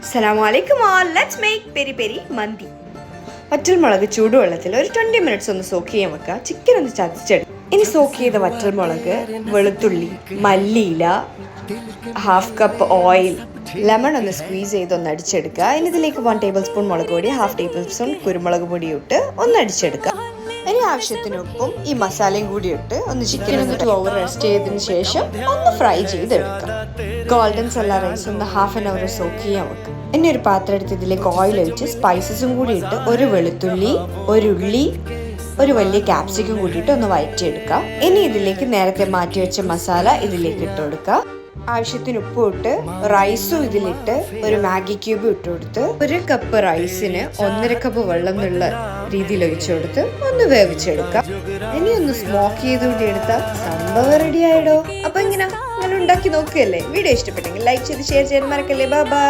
അസ്സലാമലൈക്കും all. Let's make peri peri mandi. വറ്റൽമുളക് ചൂടുവെള്ളത്തിൽ ഒരു ട്വന്റി മിനിറ്റ്സ് ഒന്ന് സോക്ക് ചെയ്യാൻ വെക്കുക. ചിക്കൻ ഒന്ന് ചതച്ചെടുക്കും ഇനി സോക്ക് ചെയ്ത വറ്റൽമുളക് വെളുത്തുള്ളി മല്ലിയില ഹാഫ് കപ്പ് ഓയിൽ ലെമൺ ഒന്ന് സ്ക്വീസ് ചെയ്ത് ഒന്ന് അടിച്ചെടുക്കുക. ഇനി ഇതിലേക്ക് വൺ ടേബിൾ സ്പൂൺ മുളക് പൊടി ഹാഫ് ടേബിൾ സ്പൂൺ കുരുമുളക് പൊടി ഇട്ട് ഒന്ന് അടിച്ചെടുക്കുക. ഇനി ആവശ്യത്തിന് ഉപ്പും ഈ മസാലയും കൂടി ഇട്ട് ഒന്ന് ചിക്കൻ ഒന്ന് ടു അവർ റെസ്റ്റ് ചെയ്തതിന് ശേഷം ഒന്ന് ഫ്രൈ ചെയ്തെടുക്കാം. ഗോൾഡൻ സല്ല റൈസ് ഒന്ന് ഹാഫ് ആൻ അവർ സോക്ക് ചെയ്യാൻ വെക്കാം. എന്നെ ഒരു പാത്രം എടുത്ത് ഇതിലേക്ക് ഓയിൽ ഒഴിച്ച് സ്പൈസസും കൂടി ഇട്ട് ഒരു വെളുത്തുള്ളി ഒരു ഉള്ളി ഒരു വലിയ ക്യാപ്സിക്കം കൂട്ടിയിട്ട് ഒന്ന് വഴറ്റിയെടുക്കാം ഇനി ഇതിലേക്ക് നേരത്തെ മാറ്റി വെച്ച മസാല ഇതിലേക്ക് ഇട്ട് കൊടുക്കുക. ആവശ്യത്തിന് ഉപ്പ് ഇട്ട് റൈസും ഇതിലിട്ട് ഒരു മാഗി ക്യൂബ് ഇട്ട് കൊടുത്ത് ഒരു കപ്പ് റൈസിന് ഒന്നര കപ്പ് വെള്ളം എന്നുള്ള രീതിയിൽ ഒഴിച്ചു കൊടുത്ത് ഒന്ന് വേവിച്ചെടുക്കാം ഇനി ഒന്ന് സ്മോക്ക് ചെയ്തുകൊണ്ട് എടുത്താൽ സംഭവം റെഡി ആയിടോ. അപ്പൊ ഇങ്ങനെ ഉണ്ടാക്കി നോക്കുകയല്ലേ? വീഡിയോ ഇഷ്ടപ്പെട്ടെങ്കിൽ ലൈക്ക് ചെയ്ത് ഷെയർ ചെയ്യാൻ മറക്കല്ലേ. ബൈ